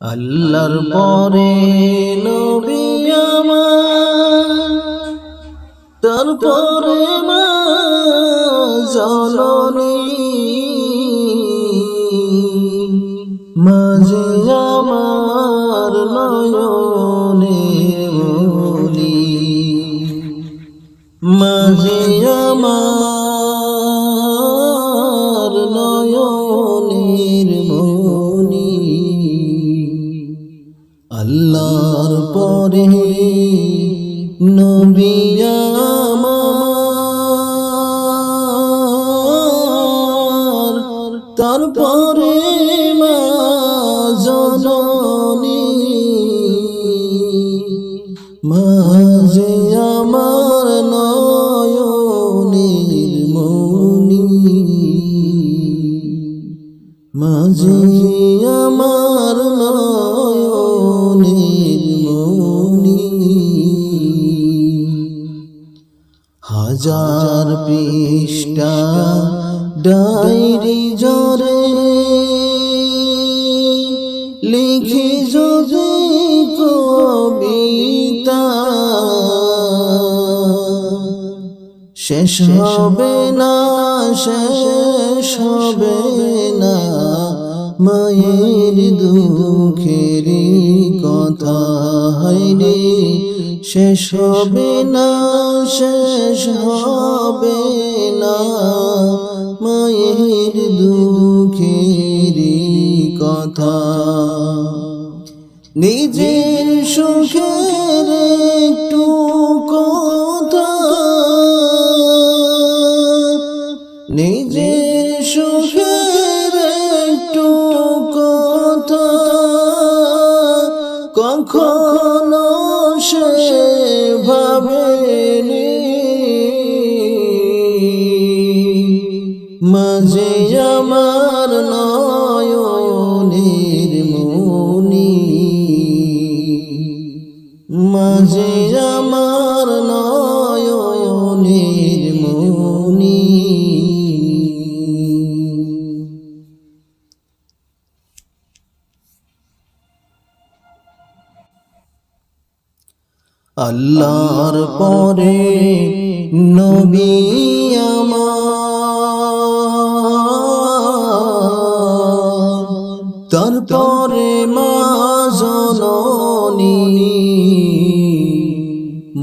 আল্লাহর পরে নবী আমার তারপরে মা জননী। মাঝে আমার নয়নে মনি মাঝে আমার পরে নবী আমার তারপরে মা জননী মাঝে আমার নয়নের মনি মাঝে পৃষ্ঠা ডায়েরি জরে লিখি যদি কবিতা। শেষ হবে না, শেষ হবে না, মায়ের দুঃখের কথা। হাইরে শেষ হবে না শেষ হবে না। মায়ের দুঃখের কথা। নিজের সুখের মাঝে আমার নয়নের মনি মাঝে আমার নয়নের মনি আল্লাহর পরে নবী আমার জননী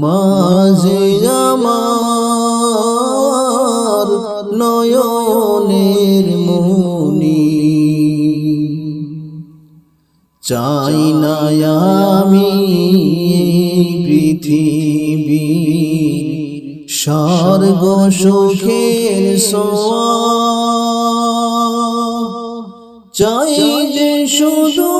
মাঝে আমার নয়নের মনি। চাই না আমি পৃথিবী স্বর্গ সোয়া। চাই যে শুধু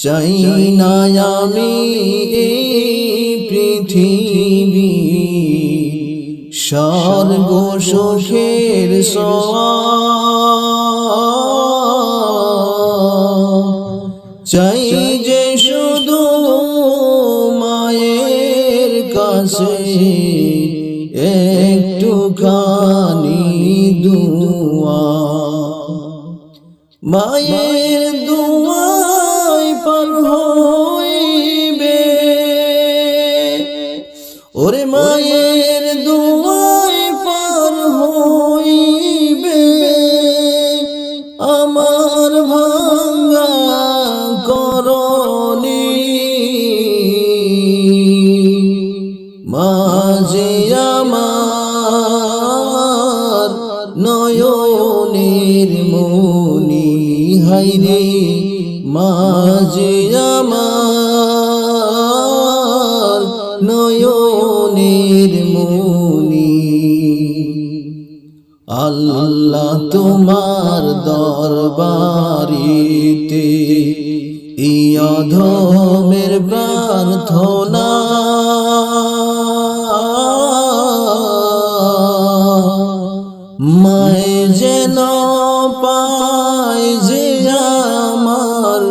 চাই না আমি পৃথিবী স্বর্গ সুখের চাই যে শুধু মায়ের কাছে একটুখানি দুয়া। মায়ের ইয়ধমের প্রার্থনা। মায় যেন পায় যে আমার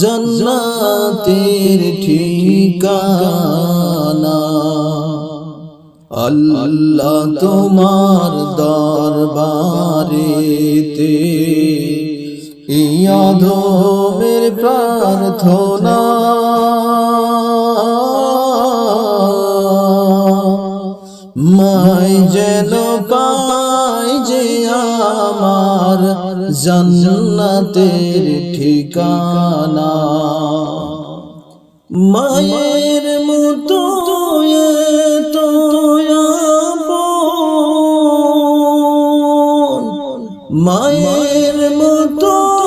জন্নাতের ঠিকানা। আল্লাহ তোমার দরবারেতে ইয়াধমের প্রার্থনা মাই যেন পাই যে আমার জান্নাতের ঠিকানা। মায়ের মতো মায়ের মতো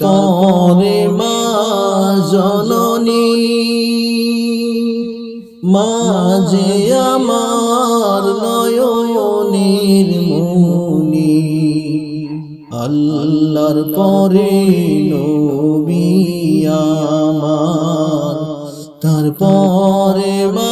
তারপরে মা জননী মাঝে আমার নয়নের মুনি। আল্লাহর পরে নবী আমার তারপরে মা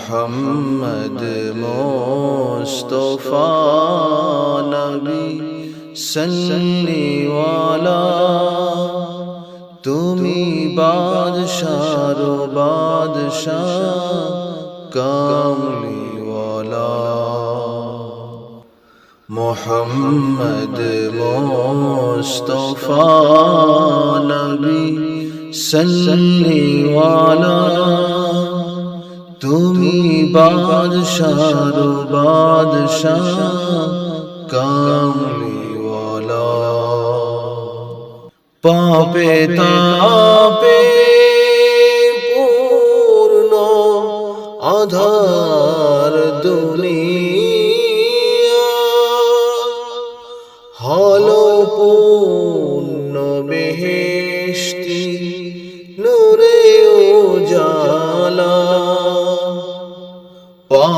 মোহাম্মদ মোস্তফা নবী সন্নিওয়ালা তুমি বাদশার বাদশাহ কামলিওয়ালা মোহাম্মদ মোস্তফা নবী সন্নিওয়ালা তুমি বাদশার বাদশাহ কামলিওয়ালা পাপে তাপে পূর্ণ আধার দুনিয়া। হলো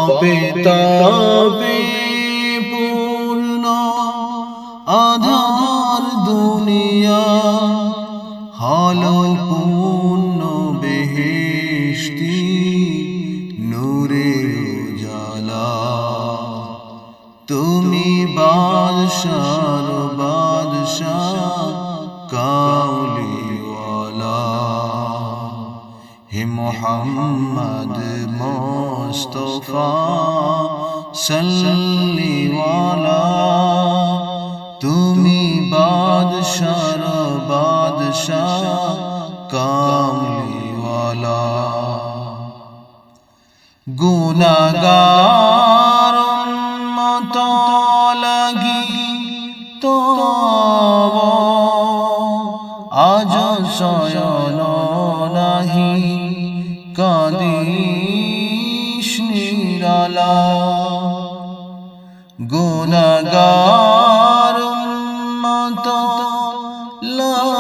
পাপে তাপে হে মোহাম্মদ মোস্তফা সাল্লিওয়ালা তুমি বাদশার বাদশাহ কামলিওয়ালা গুনাগার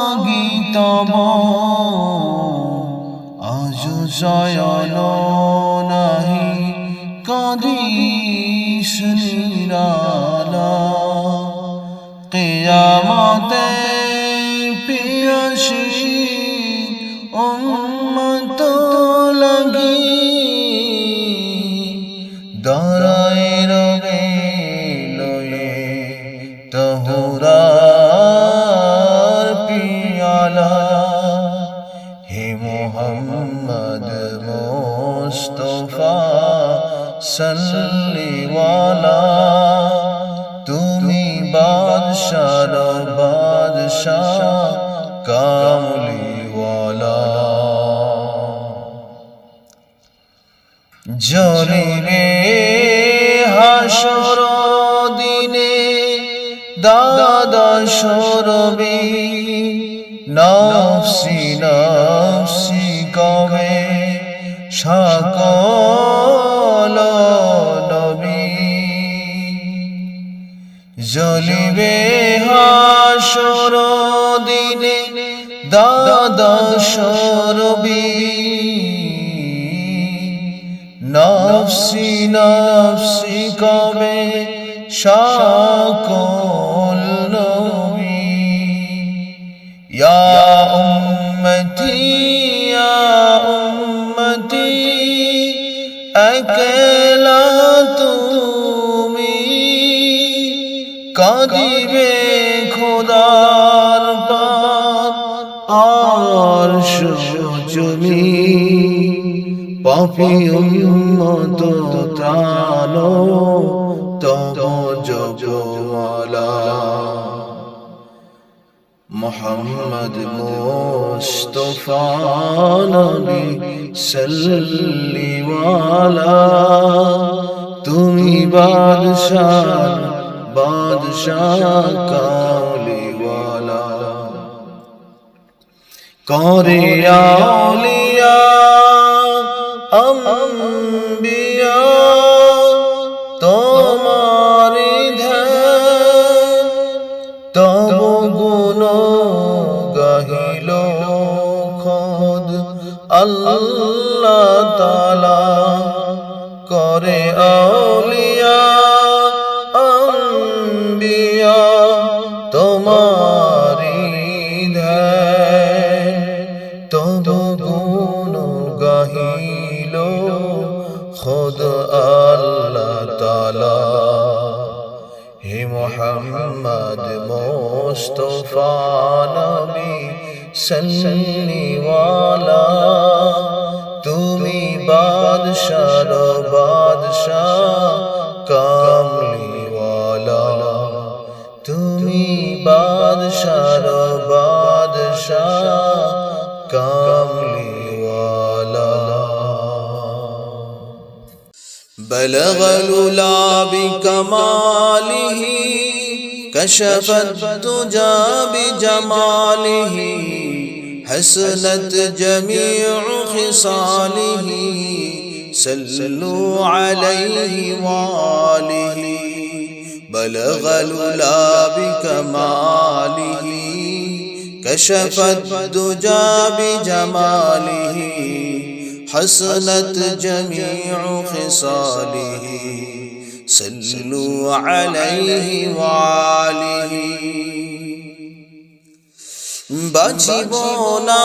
লাগি তব আজ শয়ন নাহি কাদিস নিরালা কিয়ামতে বাদশার বাদশাহ কামলিওয়ালা। জলিলে হাসর দিনে দাদা সরবি নফসি নফসি কবে সকল জ্বলিবে হাসর দিনে দাদশরবি নফসি নফসি কবে সকল পাপি উম্মত ত্রাণ তব জগওয়ালা মোহাম্মদ মুস্তফা নবী সাল্লিওয়ালা তুমি বাদশাহ বাদশাহ কাউলিওয়ালা। করে আউলিয়া Oh. um. محمد مصطفیٰ نبی سنی والا، تمہیں بادشاہ رو بادشاہ کاملی والا۔ تمہیں بادشاہ رو بادشاہ کاملی والا۔ بلغ لولا بکماله كشف الدجى بجماله حسنت جميع خصاله سلوا عليه وآله بلغ العلا بكماله كشف الدجى بجماله حسنت جميع خصاله. صلوا عليه وآله বাঁচিব না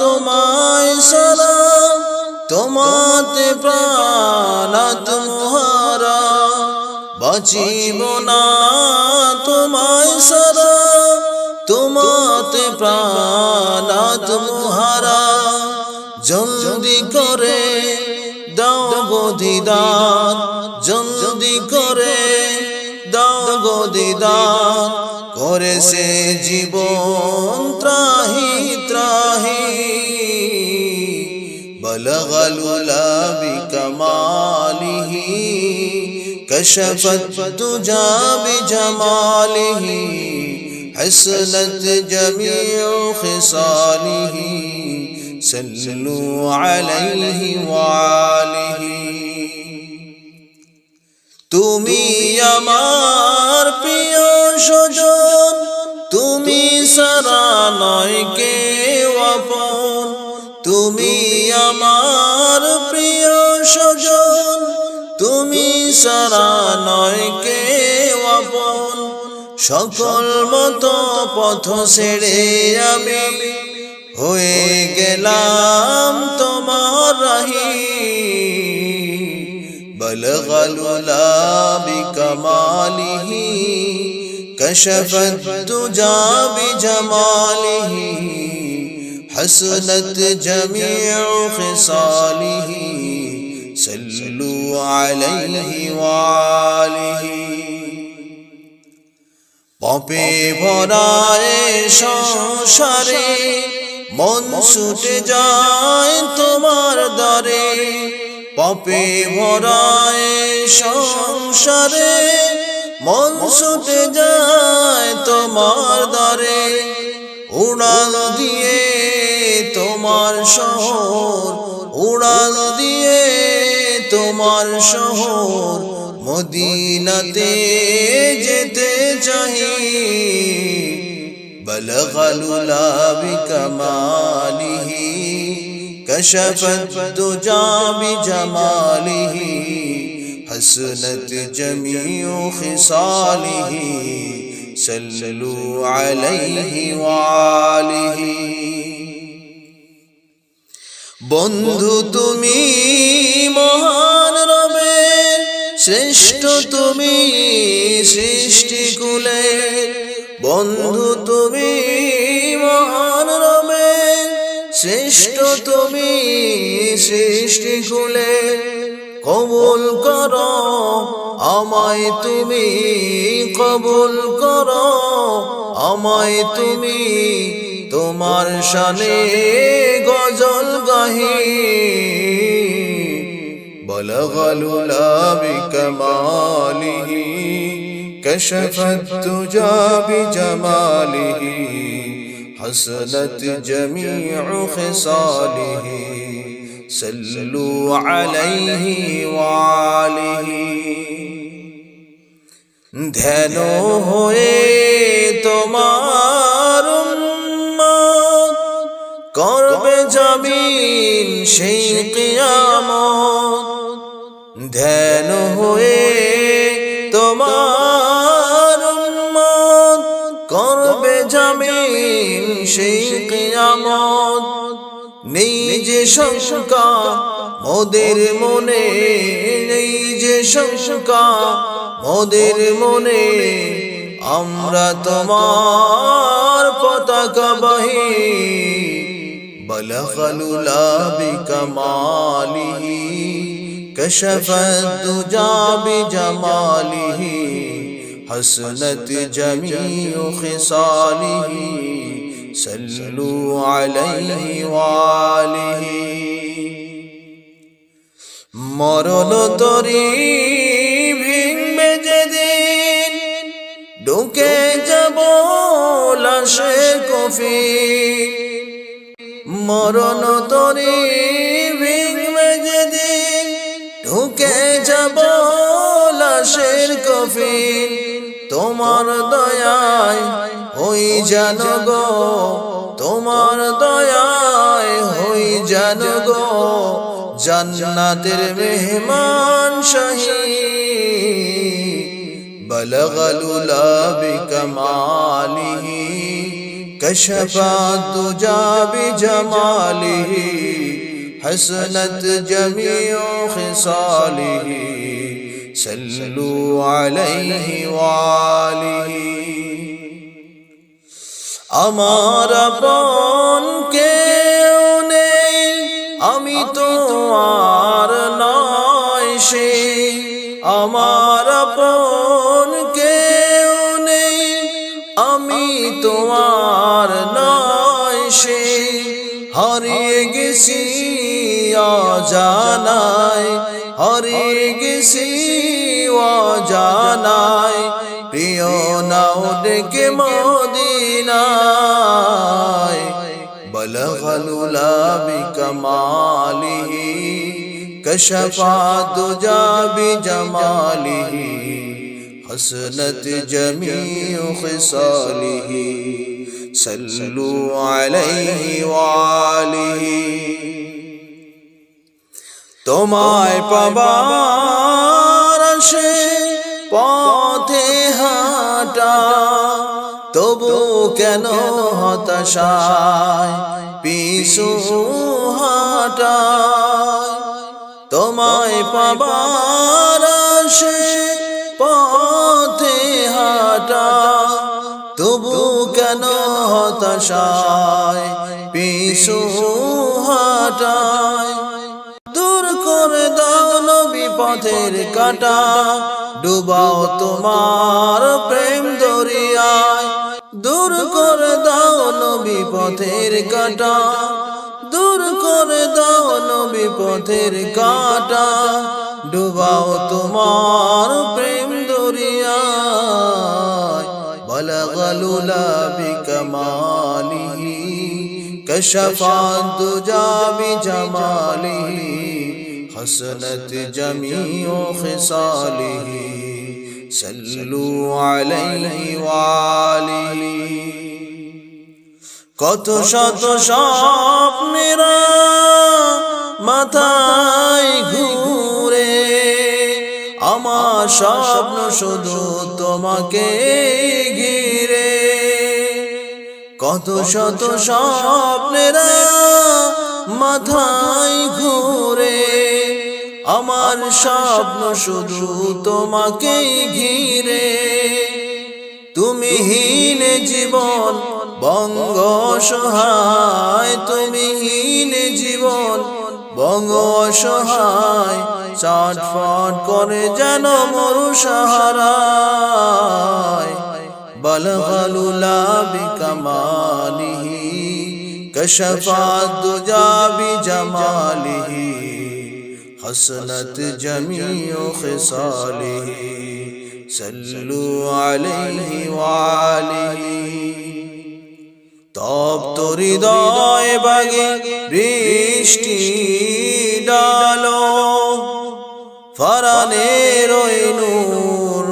তোমায় সারা তোমাতে প্রাণাত মোহারা বাঁচিব না তোমায় সারা তোমাতে প্রাণাত মোহারা জলদি করে দাও গো দিদার জলদি দিদার করে সে জীবন ত্রাহি ত্রাহি বলগল بكماله كشفت الدجى بجماله حسنت جميع خصاله صلوا عليه وآله তুমি আমার প্রিয় সজন তুমি সারা নয় কে আপন। তুমি আমার প্রিয় সজন তুমি সারা নয় কে আপন। সকল মতো পথ ছেড়ে আমি হয়ে গেলাম তোমার রাহি। بلغ العلا بكماله كشف الدجى بجماله حسنت جميع خصاله صلوا عليه وآله পপে ভরায় সংসারে মন ছুটে যায় তোমার দরে পপে ভরায় সংসারে, মন সুতে যায় তোমার দরে উড়াল দিয়ে তোমার শহর, উড়াল দিয়ে তোমার শহর। মদিনাতে যেতে চাহি বলগলুলা বিকমালিহি بكماله كشف الدجى بجماله حسنت جميع خصاله صلوا عليه وعاله বন্ধু তুমি মহান রবে শ্রেষ্ঠ তুমি সৃষ্টি কুলে বন্ধু তুমি মহান রবে শ্রেষ্ঠ তুমি সৃষ্টি খুলে কবুল কর আমায় তুমি কবুল কর আমায় তুমি তোমার সানে গজল গাহি। বলগলুলাব কমালিহি কশফত তুজা জমালি حسنت جميع خصاله صلوا عليه وعليه ধ্যান হয়ে তোমার উম্মত করবে জামিন সেই কিয়ামত ধ্যান হয়ে তোমার সেই কিয়ামত নেই যে শঙ্কা মোদের মনে নেই যে শঙ্কা মোদের মনে আমরা তোমার পতাকা বাহি بلغ الولا بكماله كشف الدجى بجماله حسنت جميع خصاله صلوا عليه وآله মরণ তরি ভিংবে যেদিন ঢুকে যাব লাশের কফি মরণ তরি ভিংবে যেদিন ঢুকে যাব লাশের কফি তোমার দয়ায় হই জান গো তোমার দয়ায় হই জান গো জান্নাতের মেহমান শাহী بلغ الولا بكماله كشف الدجى بجماله حسنت جميع خصاله صلوا عليه وآله আমার আপন কেউ নেই আমি তো আর নয় সে। আমার আপন কেউ নেই আমি তো আর নয় সে। হারিয়ে গেছি অজানায় হারিয়ে গেছি অজানায়। প্রিয় নাও ডেকে মদিনায় بلغ الولا بكماله كشف الدجى بجماله حسنت جميع خصاله صلوا عليه وآله তোমায় পাবার আসে পথে হাঁটা তবু কেন হতাশায়? পিছু হাঁটায়। তোমায় পাবার আসে পথে হাঁটা। তবু কেন হতাশায়? পিছু হাঁটায়। দূর করে দাও নবী পথের কাটা। ডুবাও তোমার প্রেম দরিয়ায়। দূর করে দাও নবী পথের কাটা দূর করে দাও নবী পথের কাটা ডুবাও তোমার প্রেম দরিয়ায় দরিয়ায় بلغ العلا بكماله كشف الدجى بجماله حسنت جميع خصاله সাল্লু আলাইহি কত শত স্বপ্নেরা মাথায় ঘুরে, আমার স্বপ্ন শুধু তোমাকে ঘিরে। কত শত স্বপ্নেরা মাথায় ঘুরে আমার স্বপ্ন শুধু তোমাকে ঘিরে। তুমি হীন জীবন, বঙ্গ সহায় তুমি হীন জীবন, বঙ্গ সহায় চটফট করে যেন মরু সাহারায়। বলগলুলা বিকমালিহি কশফাত দুজা বিজমালিহি حسنت جميع خصاله صلوا عليه وعليه তপ্ত হৃদয় বাগে বৃষ্টি ডালো ফরানের ওই নূর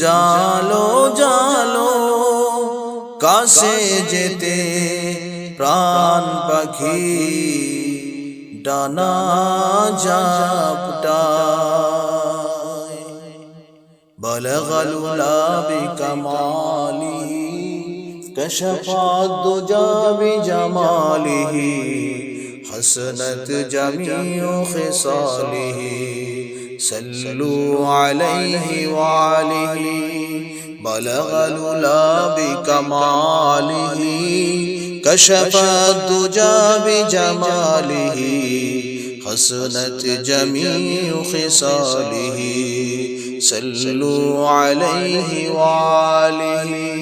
জালো জালো কাছে যেতে প্রাণ পাখি ডানা জাপটায় بلغ الولا بكماله كشف الدجى بجماله حسنت جميع خصاله صلوا عليه وعليه بلغ الولا بكماله كشف الدجى بجماله حسنت جميع خصاله. صلوا عليه وعليه.